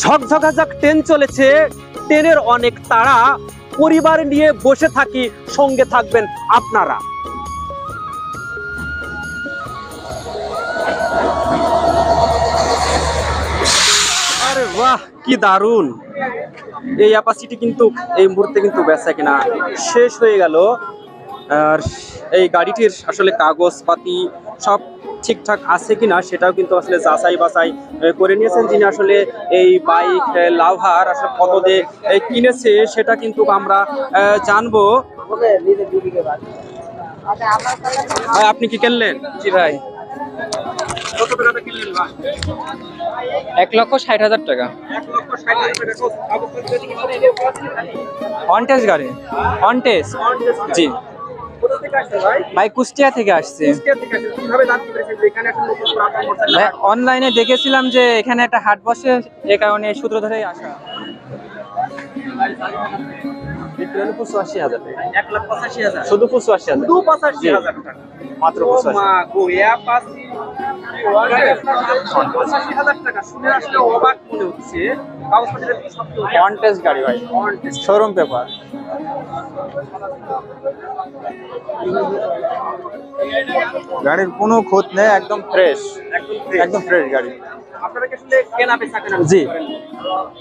ঝকঝকাঝক train চলেছে। ট্রেনের অনেক তারা পরিবার নিয়ে বসে থাকি, সঙ্গে থাকবেন আপনারা। আরে বাহ, কি দারুণ। এই অ্যাপাসিটি কিন্তু এই মুহূর্তে কিন্তু বেচা কিনা শেষ হয়ে গেল। আর এই গাড়িটির আসলে কাগজপাতি সব ঠিকঠাক আছে কিনা সেটাও কিন্তু আসলে যাচাই বাছাই করে নিয়েছেন যিনি আসলে এই বাইক লাভার আসলে কত দিয়ে কিনেছে সেটা কিন্তু আমরা জানব। ভাই আপনি কি কিনলেন? জি ভাই। এক লক্ষ ষাট হাজার টাকা। অনটেস গাড়ি? অনটেস জি। ভাই? ভাই কুষ্টিয়া থেকে আসছে। ভাই অনলাইনে দেখেছিলাম যে এখানে একটা হাট বসে এ কারণে সূত্র ধরেই আসা। শুধু পঁচাশি হাজার। মাত্র পঁচাশি। গাড়ি ভাই। শোরুম পেপার গাড়ির কোনো খোঁজ নেই একদম ফ্রেশ একদম ফ্রেশ গাড়ি। জি।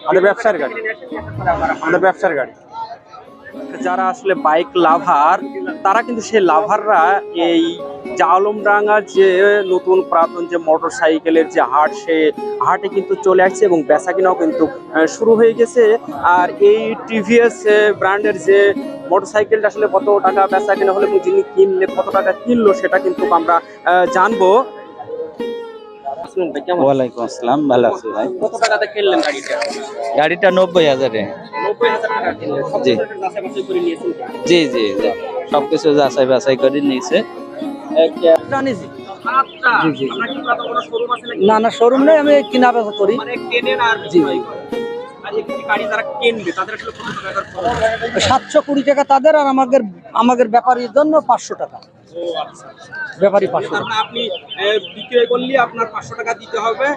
আমাদের ব্যবসার গাড়ি। আমাদের ব্যবসার গাড়ি। যারা আসলে বাইক লাভার তারা কিন্তু সেই লাভাররা এই জালমডাঙ্গা যে নতুন পুরাতন যে মোটর সাইকেলের যে হাট সে হাটে কিন্তু চলে আসছে এবং বেচা কিনাও কিন্তু শুরু হয়ে গেছে। আর এই টিভিএস ব্র্যান্ডের যে মোটর সাইকেলটা আসলে কত টাকা বেচা কিনা হলে যিনি কিনলে কত টাকা কিনলো সেটা কিন্তু আমরা জানব? ওয়ালাইকুম আসসালাম ভালো আছি ভাই। কত টাকাতে কিনলেন গাড়িটা? গাড়িটা নব্বই হাজারে। নব্বই হাজার টাকা কিনলেন? জি জি জি। সবকিছু যাচাই বাছাই করে নিয়েছে। আচ্ছা? না না শোরুম নেই আমি কিনা বেচা করি। মানে কেনেন আর জি। বিক্রয় করেন। আর একটি গাড়ি যারা কিনবে তাদের আসলে কত টাকা খরচ? সাতশো কুড়ি টাকা তাদের আর আমাদের আমাদের ব্যাপারীর জন্য পাঁচশো টাকা। ও আচ্ছা, আচ্ছা। ব্যাপারী পাঁচশো টাকা। মানে আপনি বিক্রয় করলে আপনার পাঁচশো টাকা দিতে হবে।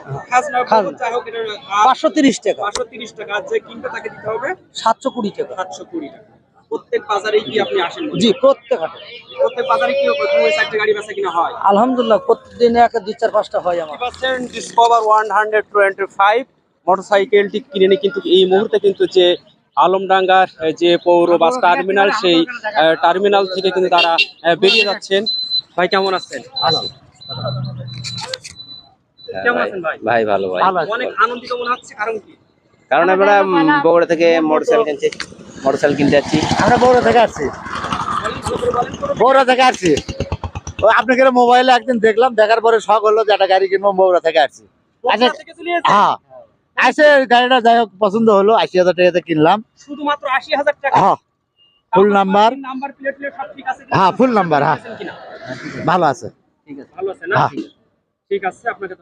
পাঁচশো তিরিশ টাকা। পাঁচশো তিরিশ টাকা। যে কিনবে তাকে দিতে হবে? সাতশো কুড়ি টাকা। সাতশো কুড়ি টাকা। প্রত্যেক বাজারেই কি আপনি আসেন? জি প্রত্যেক হাটে। প্রত্যেক বাজারে কি দুই চারটে গাড়ি বেচা কিনা হয়? আলহামদুলিল্লাহ প্রত্যেকদিন এক দুই চার পাঁচটা হয় আমার। Percent discover one hundred twenty five মোটরসাইকেলটি কিনে নিয়ে কিন্তু এই মুহূর্তে কিন্তু যে আলমডাঙ্গার যে পৌর বাস টার্মিনাল সেই আহ, টার্মিনাল থেকে কিন্তু তারা বেরিয়ে যাচ্ছেন। ভাই কেমন আছেন? কেমন আছেন ভাই? ভাই ভালো ভাই। অনেক আনন্দিত মনে হচ্ছে কারণ কি? কারণ আমরা বগুড়া থেকে মোটরসাইকেল কিনছি। মোটরসাইকেল কিনতে যাচ্ছি। আমরা বড় থেকে আসছি। বড় থেকে আসছি। ও আপনাকে মোবাইলে একদিন দেখলাম দেখার পরে শখ হলো যে একটা গাড়ি কিনবো বৌরা থেকে আসছি। আচ্ছা? হ্যাঁ। আসে গাড়িটা যাই হোক পছন্দ হলো আশি হাজার টাকাতে কিনলাম। শুধুমাত্র আশি হাজার টাকা? হ্যাঁ। ফুল নাম্বার ঠিক আছে হ্যাঁ ফুল নাম্বার হ্যাঁ। ভালো আছে। ভালো আছে না? হ্যাঁ। ঠিক আছে আপনাকে